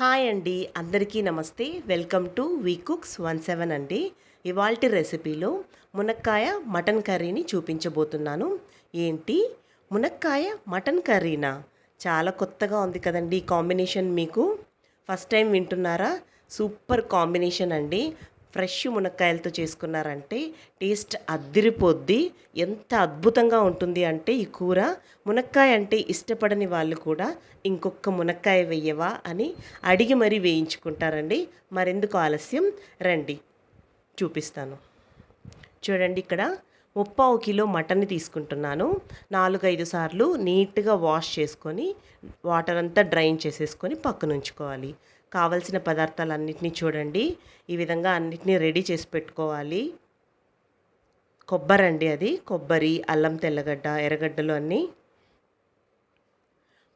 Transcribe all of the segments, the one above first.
Hi అండి అందరికీ నమస్తే. Welcome to V cooks one seven అండి. ఇవాల్టి రెసిపీలో మునక్కాయ మటన్ కర్రీని చూపించబోతున్నాను. ఏంటి? మునక్కాయ మటన్ కర్రీనా? చాలా కొత్తగా ఉంది కదండి ఈ కాంబినేషన్ మీకు. ఫస్ట్ టైం వింటున్నారా? సూపర్ కాంబినేషన్ అండి. ఫ్రెష్ మునక్కాయలతో చేసుకున్నారంటే టేస్ట్ అద్దిరిపోద్ది. ఎంత అద్భుతంగా ఉంటుంది అంటే ఈ కూర. మునక్కాయ అంటే ఇష్టపడని వాళ్ళు కూడా ఇంకొక మునక్కాయ వెయ్యవా అని అడిగి మరీ వేయించుకుంటారండి. మరెందుకు ఆలస్యం? రండి చూపిస్తాను. చూడండి ఇక్కడ ముప్పావు కిలో మటన్ని తీసుకుంటున్నాను. నాలుగైదు సార్లు నీట్గా వాష్ చేసుకొని వాటర్ అంతా డ్రైన్ చేసేసుకొని పక్కన ఉంచుకోవాలి కావలసిన పదార్థాలన్నింటినీ చూడండి. ఈ విధంగా అన్నిటినీ రెడీ చేసి పెట్టుకోవాలి. కొబ్బరి అండి అది. కొబ్బరి అల్లం తెల్లగడ్డ ఎర్రగడ్డలు అన్నీ.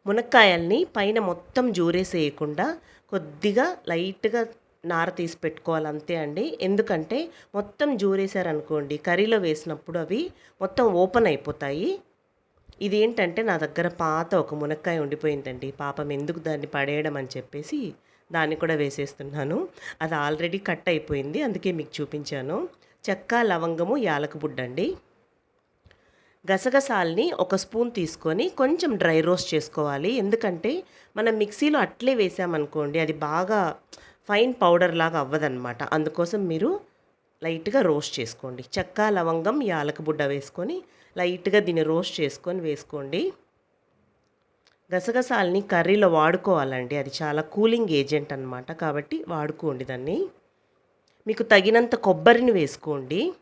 మునక్కాయల్ని పైన మొత్తం జూరేసేయకుండా కొద్దిగా లైట్గా నార తీసి పెట్టుకోవాలి అంతే అండి. ఎందుకంటే మొత్తం జూరేశారనుకోండి కర్రీలో వేసినప్పుడు అవి మొత్తం ఓపెన్ అయిపోతాయి. ఇదేంటంటే నా దగ్గర పాత ఒక మునక్కాయ ఉండిపోయిందండి. పాపం ఎందుకు దాన్ని పడేయడం అని చెప్పేసి దాన్ని కూడా వేసేస్తున్నాను. అది ఆల్రెడీ కట్ అయిపోయింది. అందుకే మీకు చూపించాను. చెక్క లవంగము యాలక అండి గసగసాల్ని ఒక స్పూన్ తీసుకొని కొంచెం డ్రై రోస్ట్ చేసుకోవాలి. ఎందుకంటే మనం మిక్సీలో అట్లే వేసామనుకోండి అది బాగా ఫైన్ పౌడర్ లాగా అవ్వదన్నమాట. అందుకోసం మీరు లైట్గా రోస్ట్ చేసుకోండి. చెక్క లవంగం యాలకబుడ్డ వేసుకొని లైట్గా దీన్ని రోస్ట్ చేసుకొని వేసుకోండి. గసగసాలని కర్రీలో వాడుకోవాలండి. అది చాలా కూలింగ్ ఏజెంట్ అనమాట కాబట్టి వాడుకోండి దాన్ని. మీకు తగినంత కొబ్బరిని వేసుకోండి.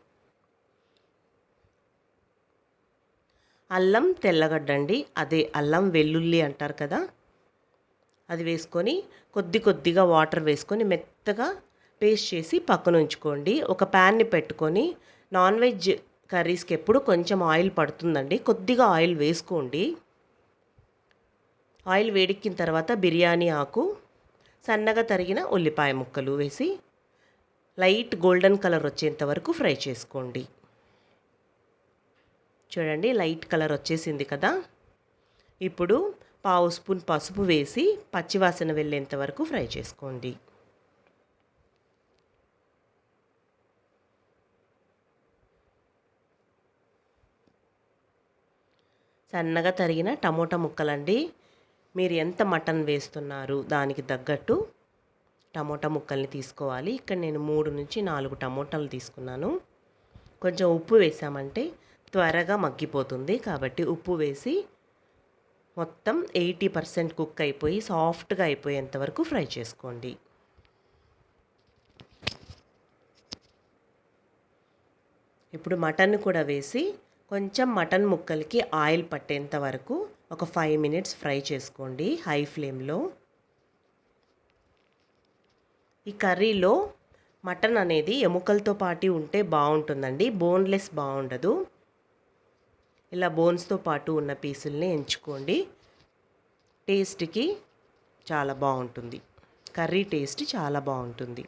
అల్లం తెల్లగడ్డ అండి. అదే అల్లం వెల్లుల్లి అంటారు కదా. అది వేసుకొని కొద్ది కొద్దిగా వాటర్ వేసుకొని మెత్తగా పేస్ట్ చేసి పక్కన ఉంచుకోండి. ఒక ప్యాన్ని పెట్టుకొని నాన్ వెజ్ కర్రీస్కి ఎప్పుడు కొంచెం ఆయిల్ పడుతుందండి. కొద్దిగా ఆయిల్ వేసుకోండి. ఆయిల్ వేడెక్కిన తర్వాత బిర్యానీ ఆకు సన్నగా తరిగిన ఉల్లిపాయ ముక్కలు వేసి లైట్ గోల్డెన్ కలర్ వచ్చేంత వరకు ఫ్రై చేసుకోండి. చూడండి లైట్ కలర్ వచ్చేసింది కదా. ఇప్పుడు పావు స్పూన్ పసుపు వేసి పచ్చివాసన వెళ్ళేంత వరకు ఫ్రై చేసుకోండి. సన్నగా తరిగిన టమోటా ముక్కలండి. మీరు ఎంత మటన్ వేస్తున్నారు? దానికి తగ్గట్టు టమోటా ముక్కల్ని తీసుకోవాలి. ఇక్కడ నేను మూడు నుంచి నాలుగు టమోటాలు తీసుకున్నాను. కొంచెం ఉప్పు వేసామంటే త్వరగా మగ్గిపోతుంది. కాబట్టి ఉప్పు వేసి మొత్తం ఎయిటీ పర్సెంట్ కుక్ అయిపోయి సాఫ్ట్గా అయిపోయేంత వరకు ఫ్రై చేసుకోండి. ఇప్పుడు మటన్ కూడా వేసి కొంచెం మటన్ ముక్కలకి ఆయిల్ పట్టేంత వరకు ఒక ఫైవ్ మినిట్స్ ఫ్రై చేసుకోండి హై ఫ్లేమ్లో ఈ కర్రీలో మటన్ అనేది ఎముకలతో పాటు ఉంటే బాగుంటుందండి. బోన్లెస్ బాగుండదు. ఇలా బోన్స్తో పాటు ఉన్న పీసుల్ని ఎంచుకోండి. టేస్ట్కి చాలా బాగుంటుంది. కర్రీ టేస్ట్ చాలా బాగుంటుంది.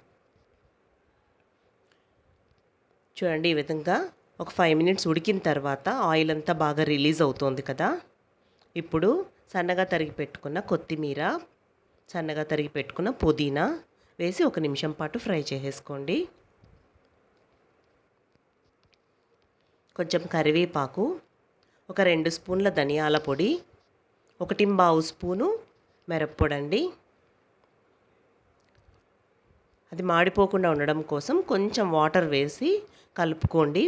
చూడండి ఈ విధంగా ఒక ఫైవ్ మినిట్స్ ఉడికిన తర్వాత ఆయిల్ అంతా బాగా రిలీజ్ అవుతుంది కదా. ఇప్పుడు సన్నగా తరిగి పెట్టుకున్న కొత్తిమీర సన్నగా తరిగి పెట్టుకున్న పుదీనా వేసి ఒక నిమిషం పాటు ఫ్రై చేసేసుకోండి. కొంచెం కరివేపాకు ఒక రెండు స్పూన్ల ధనియాల పొడి ఒకటి బావు స్పూను మిరప్పొడి అండి అది మాడిపోకుండా ఉండడం కోసం కొంచెం వాటర్ వేసి కలుపుకోండి.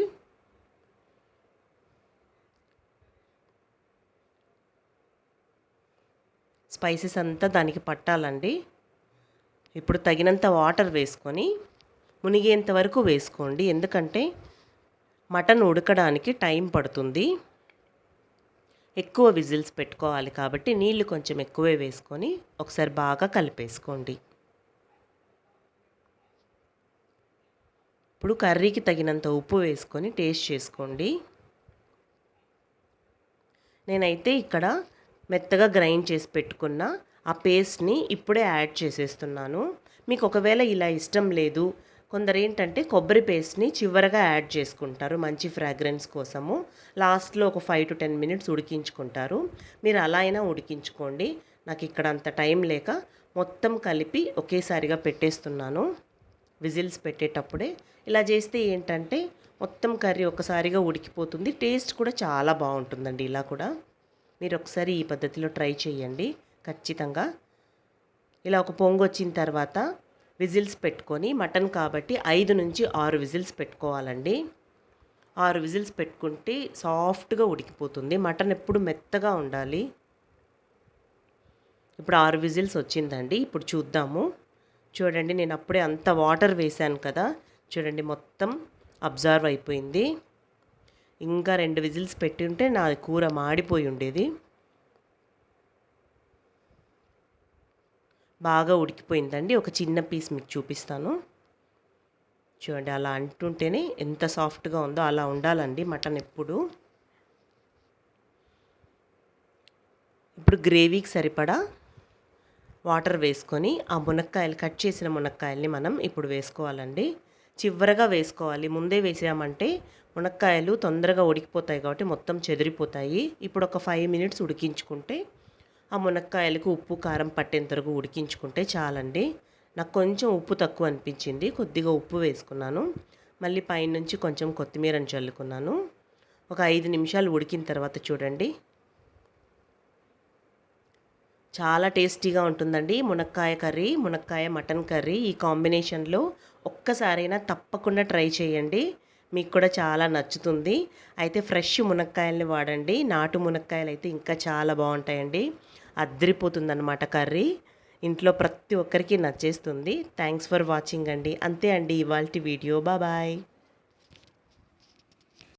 స్పైసెస్ అంతా దానికి పట్టాలండి. ఇప్పుడు తగినంత వాటర్ వేసుకొని మునిగేంత వరకు వేసుకోండి. ఎందుకంటే మటన్ ఉడకడానికి టైం పడుతుంది. ఎక్కువ విజిల్స్ పెట్టుకోవాలి కాబట్టి నీళ్ళు కొంచెం ఎక్కువే వేసుకొని ఒకసారి బాగా కలిపేసుకోండి. ఇప్పుడు కర్రీకి తగినంత ఉప్పు వేసుకొని టేస్ట్ చేసుకోండి. నేనైతే ఇక్కడ మెత్తగా గ్రైండ్ చేసి పెట్టుకున్న ఆ పేస్ట్ని ఇప్పుడే యాడ్ చేసేస్తున్నాను. మీకు ఒకవేళ ఇలా ఇష్టం లేదు కొందరు ఏంటంటే కొబ్బరి పేస్ట్ని చివరగా యాడ్ చేసుకుంటారు మంచి ఫ్రాగ్రెన్స్ కోసము. లాస్ట్లో ఒక ఫైవ్ టు టెన్ మినిట్స్ ఉడికించుకుంటారు. మీరు అలా అయినా ఉడికించుకోండి. నాకు ఇక్కడ అంత టైం లేక మొత్తం కలిపి ఒకేసారిగా పెట్టేస్తున్నాను. విజిల్స్ పెట్టేటప్పుడే ఇలా చేస్తే ఏంటంటే మొత్తం కర్రీ ఒకసారిగా ఉడికిపోతుంది. టేస్ట్ కూడా చాలా బాగుంటుందండి ఇలా కూడా. మీరు ఒకసారి ఈ పద్ధతిలో ట్రై చేయండి ఖచ్చితంగా. ఇలా ఒక పొంగు వచ్చిన తర్వాత విజిల్స్ పెట్టుకొని మటన్ కాబట్టి ఐదు నుంచి ఆరు విజిల్స్ పెట్టుకోవాలండి. ఆరు విజిల్స్ పెట్టుకుంటే సాఫ్ట్గా ఉడికిపోతుంది. మటన్ ఎప్పుడు మెత్తగా ఉండాలి. ఇప్పుడు ఆరు విజిల్స్ వచ్చిందండి. ఇప్పుడు చూద్దాము. చూడండి నేను అప్పుడే అంత వాటర్ వేశాను కదా. చూడండి మొత్తం అబ్జర్వ్ అయిపోయింది. ఇంకా రెండు విజిల్స్ పెట్టి ఉంటే నా కూర మాడిపోయి ఉండేది. బాగా ఉడికిపోయిందండి. ఒక చిన్న పీస్ మీకు చూపిస్తాను. చూడండి అలా అంటుంటేనే ఎంత సాఫ్ట్గా ఉందో అలా ఉండాలండి మటన్ ఎప్పుడు. ఇప్పుడు గ్రేవీకి సరిపడా వాటర్ వేసుకొని ఆ మునక్కాయలు కట్ చేసిన మునక్కాయల్ని మనం ఇప్పుడు వేసుకోవాలండి. చివరగా వేసుకోవాలి. ముందే వేసామంటే మునక్కాయలు తొందరగా ఉడికిపోతాయి కాబట్టి మొత్తం చెదిరిపోతాయి. ఇప్పుడు ఒక ఫైవ్ మినిట్స్ ఉడికించుకుంటే ఆ మునక్కాయలకు ఉప్పు కారం పట్టేంత వరకు ఉడికించుకుంటే చాలండి. నాకు కొంచెం ఉప్పు తక్కువ అనిపించింది. కొద్దిగా ఉప్పు వేసుకున్నాను. మళ్ళీ పైనుంచి కొంచెం కొత్తిమీరని చల్లుకున్నాను. ఒక ఐదు నిమిషాలు ఉడికిన తర్వాత చూడండి. చాలా టేస్టీగా ఉంటుందండి. మునక్కాయ కర్రీ మునక్కాయ మటన్ కర్రీ ఈ కాంబినేషన్లో ఒక్కసారైనా తప్పకుండా ట్రై చేయండి. మీకు కూడా చాలా నచ్చుతుంది. అయితే ఫ్రెష్ మునక్కాయల్ని వాడండి. నాటు మునక్కాయలు అయితే ఇంకా చాలా బాగుంటాయండి. అద్దరిపోతుందన్నమాట కర్రీ. ఇంట్లో ప్రతి ఒక్కరికి నచ్చేస్తుంది. థ్యాంక్స్ ఫర్ వాచింగ్ అండి. అంతే అండి ఇవాళ వీడియో. బాయ్.